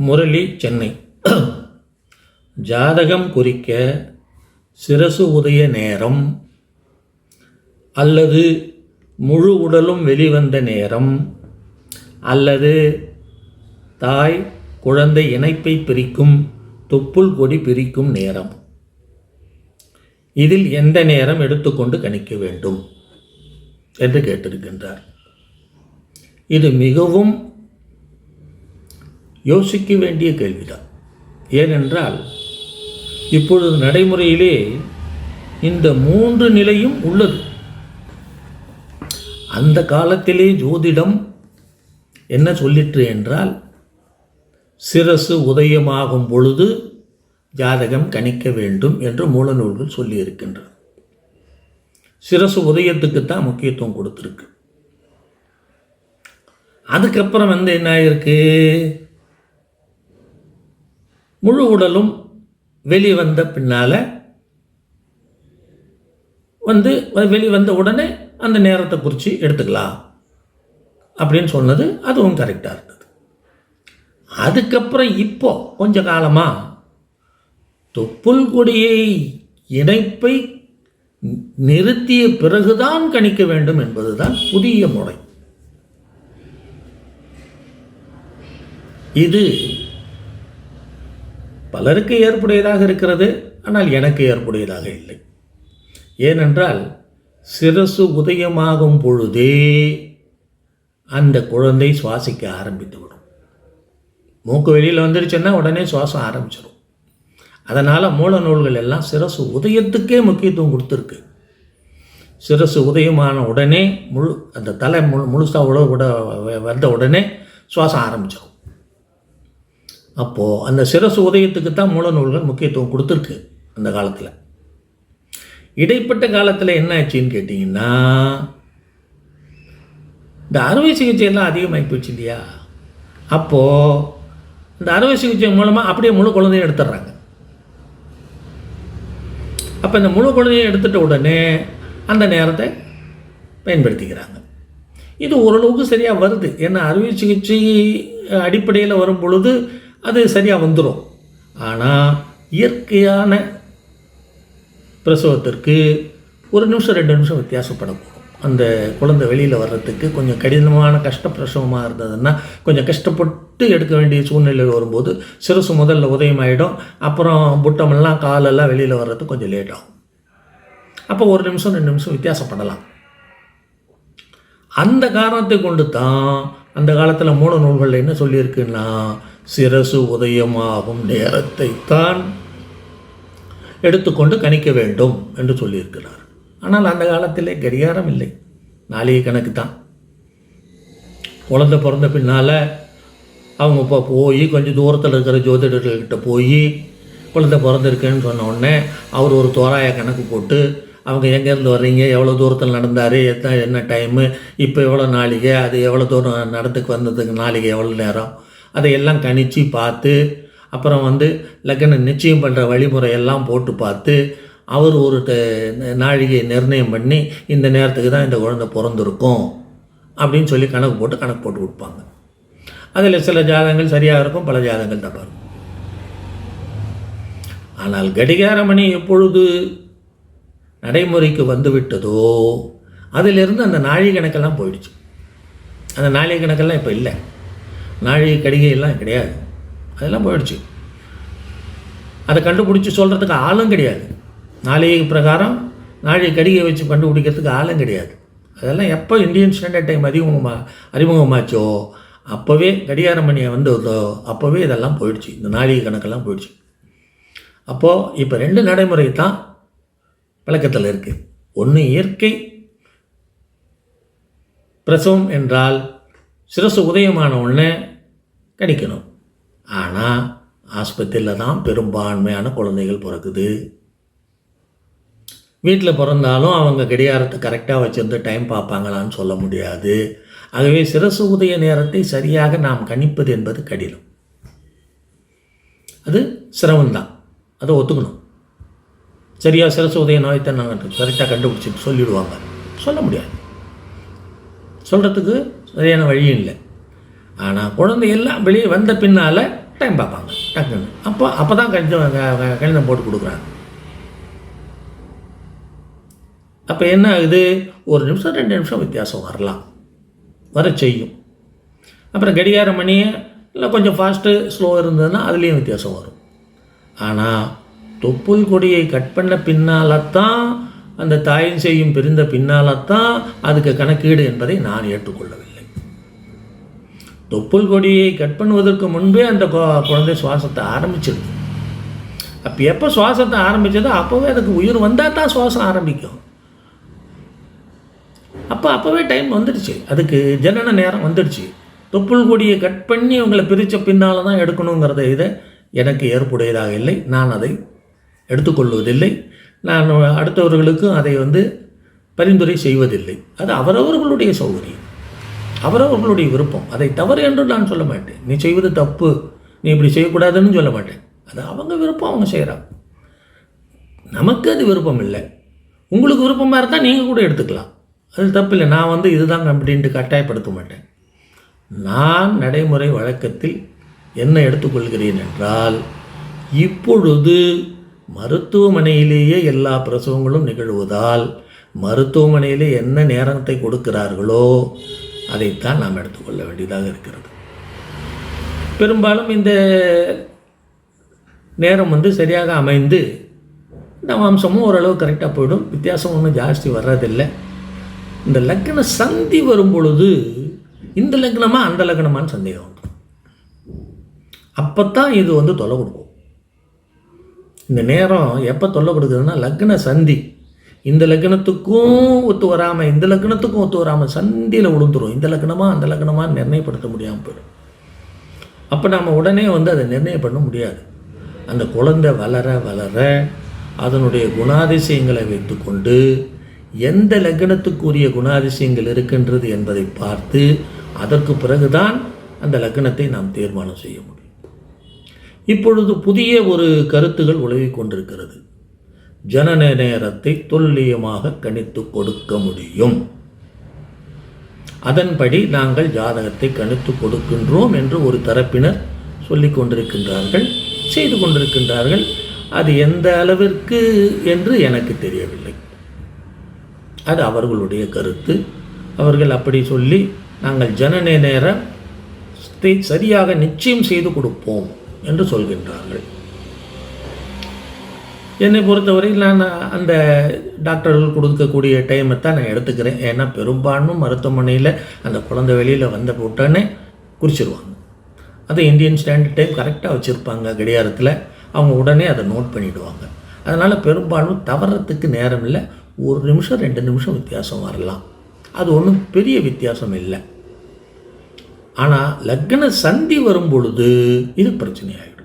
முரளி சென்னை. ஜாதகம் குறிக்க சிரசு உதய நேரம் அல்லது முழு உடலும் வெளிவந்த நேரம் அல்லது தாய் குழந்தை இணைப்பை பிரிக்கும் தொப்புள் கொடி பிரிக்கும் நேரம். இதில் எந்த நேரம் எடுத்துக்கொண்டு கணிக்க வேண்டும்? என்று கேட்டிருக்கின்றார். இது மிகவும் யோசிக்க வேண்டிய கேள்விதான். ஏனென்றால் இப்பொழுது நடைமுறையிலே இந்த மூன்று நிலையும் உள்ளது. அந்த காலத்திலே ஜோதிடம் என்ன சொல்லிற்று என்றால் சிரசு உதயமாகும் பொழுது ஜாதகம் கணிக்க வேண்டும் என்று மூலநூல்கள் சொல்லியிருக்கின்றன. சிரசு உதயத்துக்கு தான் முக்கியத்துவம் கொடுத்துருக்கு. அதுக்கப்புறம் வந்து என்ன ஆயிருக்கு? முழு உடலும் வெளிவந்த பின்னால் வந்து வெளிவந்த உடனே அந்த நேரத்தை குறித்து எடுத்துக்கலாம். அப்படின்னு சொன்னது அதுவும் கரெக்டாக இருந்தது. அதுக்கப்புறம் இப்போ கொஞ்ச காலமாக தொப்புள் கொடியை இணைப்பை நிறுத்திய பிறகுதான் கணிக்க வேண்டும் என்பதுதான் புதிய முறை. இது பலருக்கு ஏற்புடையதாக இருக்கிறது ஆனால் எனக்கு ஏற்புடையதாக இல்லை. ஏனென்றால் சிரசு உதயமாகும் பொழுதே அந்த குழந்தை சுவாசிக்க ஆரம்பித்து விடும். மூக்கு வெளியில் வந்துருச்சுன்னா உடனே சுவாசம் ஆரம்பிச்சிடும் அதனால் மூல நூல்கள் எல்லாம் சிரசு உதயத்துக்கே முக்கியத்துவம் கொடுத்துருக்கு. சிரசு உதயமான உடனே முழு அந்த தலை முழு முழுசாக உழவு விட வந்த உடனே சுவாசம் ஆரம்பிச்சிடும் அப்போது அந்த சிரசு உதயத்துக்கு தான் மூல நூல்கள் முக்கியத்துவம் கொடுத்துருக்கு அந்த காலத்தில். இடைப்பட்ட காலத்தில் என்ன ஆச்சுன்னு கேட்டிங்கன்னா இந்த அறுவை சிகிச்சையெல்லாம் அதிகமாகி போச்சு இல்லையா? அப்போது இந்த அறுவை சிகிச்சை மூலமாக அப்படியே முழு குழந்தையும் எடுத்துடுறாங்க. அப்போ இந்த முழு குழந்தையை எடுத்துட்ட உடனே அந்த நேரத்தை பயன்படுத்திக்கிறாங்க. இது ஓரளவுக்கு சரியாக வருது. ஏன்னா அறுவை சிகிச்சை அடிப்படையில் வரும் பொழுது அது சரியாக வந்துடும் ஆனால் இயற்கையான பிரசவத்திற்கு ஒரு நிமிஷம் ரெண்டு நிமிஷம் வித்தியாசப்படக்கூடும். அந்த குழந்தை வெளியில் வர்றதுக்கு கொஞ்சம் கடினமான கஷ்ட பிரசவமாக இருந்ததுன்னா கொஞ்சம் கஷ்டப்பட்டு எடுக்க வேண்டிய சூழ்நிலை வரும்போது சிறுசு முதல்ல உதயமாயிடும். அப்புறம் புட்டமெல்லாம் காலெல்லாம் வெளியில் வர்றதுக்கு கொஞ்சம் லேட் ஆகும். அப்போ ஒரு நிமிஷம் ரெண்டு நிமிஷம் வித்தியாசப்படலாம். அந்த காரணத்தை கொண்டு தான் அந்த காலத்தில் மூல நூல்கள் என்ன சொல்லியிருக்குன்னா சிரசு உதயமாகும் நேரத்தை தான் எடுத்துக்கொண்டு கணிக்க வேண்டும் என்று சொல்லியிருக்கிறார். ஆனால் அந்த காலத்திலே கடிகாரம் இல்லை. நாளைய கணக்கு தான் குழந்தை பிறந்த பின்னால் அவங்க இப்போ போய் கொஞ்சம் தூரத்தில் இருக்கிற ஜோதிடர்கள்கிட்ட போய் குழந்தை பிறந்திருக்குன்னு சொன்ன உடனே அவர் ஒரு தோராய கணக்கு போட்டு அவங்க எங்கேருந்து வர்றீங்க? எவ்வளோ தூரத்தில் நடந்தார்? எத்தனை என்ன டைமு இப்போ எவ்வளோ நாளிகை? அது எவ்வளோ தூரம் நடந்துக்கு வந்ததுக்கு நாளிகை எவ்வளோ நேரம்? அதையெல்லாம் கணித்து பார்த்து அப்புறம் வந்து லக்ன நிச்சயம் பண்ணுற வழிமுறையெல்லாம் போட்டு பார்த்து அவர் ஒரு ட- நிர்ணயம் பண்ணி இந்த நேரத்துக்கு தான் இந்த குழந்தை பிறந்திருக்கும் அப்படின்னு சொல்லி கணக்கு போட்டு கணக்கு போட்டு கொடுப்பாங்க. அதில் சில ஜாதகங்கள் சரியாக இருக்கும் பல ஜாதகங்கள் தப்பாக இருக்கும். ஆனால் கடிகார மணி எப்பொழுது நடைமுறைக்கு வந்து விட்டதோ அதிலிருந்து அந்த நாழிகை கணக்கெல்லாம் போயிடுச்சு. அந்த நாழிகை கணக்கெல்லாம் இப்போ இல்லை. நாழிகை கடிகையெல்லாம் கிடையாது. அதெல்லாம் போயிடுச்சு. அதை கண்டுபிடிச்சி சொல்கிறதுக்கு ஆளும் கிடையாது. நாளிகை பிரகாரம் நாழிகை கடிகை வச்சு கண்டுபிடிக்கிறதுக்கு ஆளும் கிடையாது. அதெல்லாம் எப்போ இந்தியன் ஸ்டாண்டர்ட் டைம் அறிமுகமா அறிமுகமாச்சோ அப்போவே கடிகார மணியை வந்ததோ அப்போவே இதெல்லாம் போயிடுச்சு. இந்த நாளிகை கணக்கெல்லாம் போயிடுச்சு. அப்போது இப்போ ரெண்டு நடைமுறை தான் விளக்கத்தில் இருக்குது ஒன்று இயற்கை பிரசவம் என்றால் சிரசு உதயமான உடனே கணிக்கணும். ஆனால் ஆஸ்பத்திரியில் தான் பெரும்பான்மையான குழந்தைகள் பிறக்குது. வீட்டில் பிறந்தாலும் அவங்க கிடையாரத்தை கரெக்டாக வச்சுருந்து டைம் பார்ப்பாங்களான்னு சொல்ல முடியாது. ஆகவே சிரசு உதய நேரத்தை சரியாக நாம் கணிப்பது என்பது கடினம். அது சிரமம்தான் அதை ஒத்துக்கணும். சரியாக சிரசு உதய நோயத்தை நாங்கள் கரெக்டாக கண்டுபிடிச்சிட்டு சொல்லிவிடுவாங்க சொல்ல முடியாது. சொல்கிறதுக்கு சரியான வழியும் இல்லை. ஆனால் குழந்தை எல்லாம் வெளியே வந்த பின்னால் டைம் பார்ப்பாங்க டக்குன்னு. அப்போ அப்போ தான் கணிதம் க- கணிதம் போட்டு கொடுக்குறாங்க. அப்போ என்ன ஆகுது? ஒரு நிமிஷம் ரெண்டு நிமிஷம் வித்தியாசம் வரலாம். வர செய்யும். அப்புறம் கடிகார மணியே இல்லை கொஞ்சம் ஃபாஸ்ட்டு ஸ்லோ இருந்ததுன்னா அதுலேயும் வித்தியாசம் வரும். ஆனால் தொப்புள் கொடியை கட் பண்ண பின்னால்தான் அந்த தாயின் செய்யும் பிரிந்த பின்னால்தான் அதுக்கு கணக்கீடு என்பதை நான் ஏற்றுக்கொள்ளவில்லை. தொப்புள் கொடியை கட் பண்ணுவதற்கு முன்பே அந்த குழந்தை சுவாசத்தை ஆரம்பிச்சிடுது அப்போ எப்போ சுவாசத்தை ஆரம்பித்ததோ அப்போவே அதுக்கு உயிர் வந்தால் தான் சுவாசம் ஆரம்பிக்கும். அப்போ அப்போவே டைம் வந்துடுச்சு. அதுக்கு ஜனன நேரம் வந்துடுச்சு. தொப்புள் கொடியை கட் பண்ணி உங்களை பிரித்த பின்னால் தான் எடுக்கணுங்கிறத இதை எனக்கு ஏற்புடையதாக இல்லை. நான் அதை எடுத்துக்கொள்வதில்லை. நான் அடுத்தவர்களுக்கும் அதை வந்து பரிந்துரை செய்வதில்லை. அது அவரவர்களுடைய சௌகரியம். அவரவர்களுடைய விருப்பம். அதை தவறு என்று நான் சொல்ல மாட்டேன். நீ செய்வது தப்பு. நீ இப்படி செய்யக்கூடாதுன்னு சொல்ல மாட்டேன். அது அவங்க விருப்பம் அவங்க செய்கிறாங்க நமக்கு அது விருப்பம் இல்லை. உங்களுக்கு விருப்பமாக இருந்தால் நீங்கள் கூட எடுத்துக்கலாம். அது தப்பு இல்லை. நான் வந்து இதுதான் அப்படின்ட்டு கட்டாயப்படுத்த மாட்டேன். நான் நடைமுறை வழக்கத்தில் என்ன எடுத்துக்கொள்கிறேன் என்றால் இப்பொழுது மருத்துவமனையிலேயே எல்லா பிரசவங்களும் நிகழ்வதால் மருத்துவமனையிலே என்ன நேரத்தை கொடுக்கிறார்களோ அதைத்தான் நாம் எடுத்துக்கொள்ள வேண்டியதாக இருக்கிறது. பெரும்பாலும் இந்த நேரம் வந்து சரியாக அமைந்து இந்த மாம்சமும் ஓரளவு கரெக்டாக போயிடும். வித்தியாசம் ஒன்றும் ஜாஸ்தி வர்றதில்லை. இந்த லக்ன சந்தி வரும் பொழுது இந்த லக்னமாக அந்த லக்னமான்னு சந்தேகம் வந்துடும் அப்போ தான் இது வந்து தொலை கொடுக்கும். இந்த நேரம் எப்போ தொல்லை கொடுக்குதுன்னா லக்ன சந்தி. இந்த லக்னத்துக்கும் ஒத்து வராமல் இந்த லக்னத்துக்கும் ஒத்து வராமல் சந்தியில் விழுந்துரும் இந்த லக்னமாக அந்த லக்னமாக நிர்ணயப்படுத்த முடியாமல் போயிடும். அப்போ நாம் உடனே வந்து அதை நிர்ணயம் பண்ண முடியாது. அந்த குழந்தை வளர வளர அதனுடைய குணாதிசயங்களை வைத்துக்கொண்டு எந்த லக்னத்துக்குரிய குணாதிசயங்கள் இருக்கின்றது என்பதை பார்த்து அதற்கு பிறகுதான் அந்த லக்னத்தை நாம் தீர்மானம் செய்ய முடியும். இப்பொழுது புதிய ஒரு கருத்துகள் உலவிக் கொண்டிருக்கிறது. ஜனன நேரத்தை துல்லியமாக கணித்து கொடுக்க முடியும். அதன்படி நாங்கள் ஜாதகத்தை கணித்து கொடுக்கின்றோம் என்று ஒரு தரப்பினர் சொல்லிக் கொண்டிருக்கின்றார்கள் செய்து கொண்டிருக்கின்றார்கள். அது எந்த அளவிற்கு என்று எனக்கு தெரியவில்லை. அது அவர்களுடைய கருத்து. அவர்கள் அப்படி சொல்லி நாங்கள் ஜனன நேரத்தை சரியாக நிச்சயம் செய்து கொடுப்போம் என்று சொல்கின்றார்கள். என்னை பொறுத்தவரையில் நான் அந்த டாக்டர்கள் கொடுக்கக்கூடிய டைமை தான் நான் எடுத்துக்கிறேன். ஏன்னா பெரும்பான்மை மருத்துவமனையில் அந்த குழந்தை வெளியில் வந்த உடனே குறிச்சிருவாங்க. அது இந்தியன் ஸ்டாண்டர்ட் டைம் கரெக்டாக வச்சுருப்பாங்க கடிகாரத்தில். அவங்க உடனே அதை நோட் பண்ணிவிடுவாங்க அதனால் பெரும்பாலும் தவறத்துக்கு நேரம் இல்லை. ஒரு நிமிஷம் ரெண்டு நிமிஷம் வித்தியாசம் வரலாம் அது ஒன்றும் பெரிய வித்தியாசம் இல்லை. ஆனால் லக்ன சந்தி வரும் பொழுது இது பிரச்சனையாகிடும்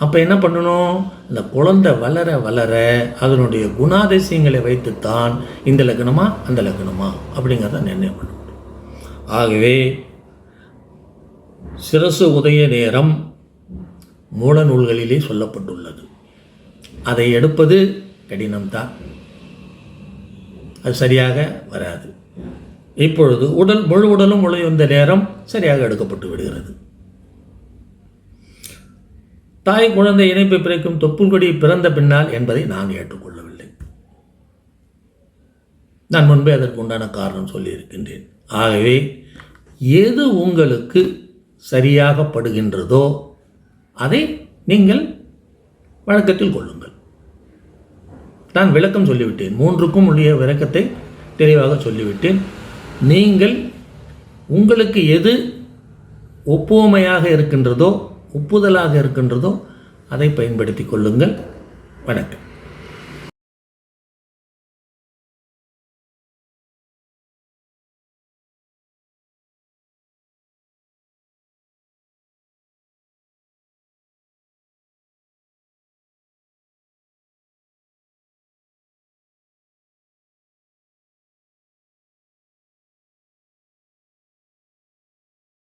அப்போ என்ன பண்ணணும்? இந்த குழந்தை வளர வளர அதனுடைய குணாதிசயங்களை வைத்துத்தான் இந்த லக்னமா அந்த லக்னமா அப்படிங்கிறத நிர்ணயம் பண்ண முடியும் ஆகவே சிரசு உதய நேரம் மூல நூல்களிலே சொல்லப்பட்டுள்ளது. அதை எடுப்பது கடினம்தான். அது சரியாக வராது. இப்பொழுது உடல் முழு உடலும் முழு நேரம் சரியாக எடுக்கப்பட்டு விடுகிறது. தாய் குழந்தை இணைப்பை பிறக்கும் தொப்புள் கொடி பிறந்த பின்னால் என்பதை நான் ஏற்றுக்கொள்ளவில்லை. நான் முன்பே அதற்கு உண்டான காரணம் சொல்லியிருக்கின்றேன். ஆகவே எது உங்களுக்கு சரியாக படுகின்றதோ அதை நீங்கள் வழக்கத்தில் கொள்ளுங்கள். நான் விளக்கம் சொல்லிவிட்டேன். மூன்றுக்கும் உள்ள விளக்கத்தை தெளிவாக சொல்லிவிட்டேன். நீங்கள் உங்களுக்கு எது ஒப்புவமையாக இருக்கின்றதோ ஒப்புதலாக இருக்கின்றதோ அதை பயன்படுத்தி கொள்ளுங்கள். வணக்கம்.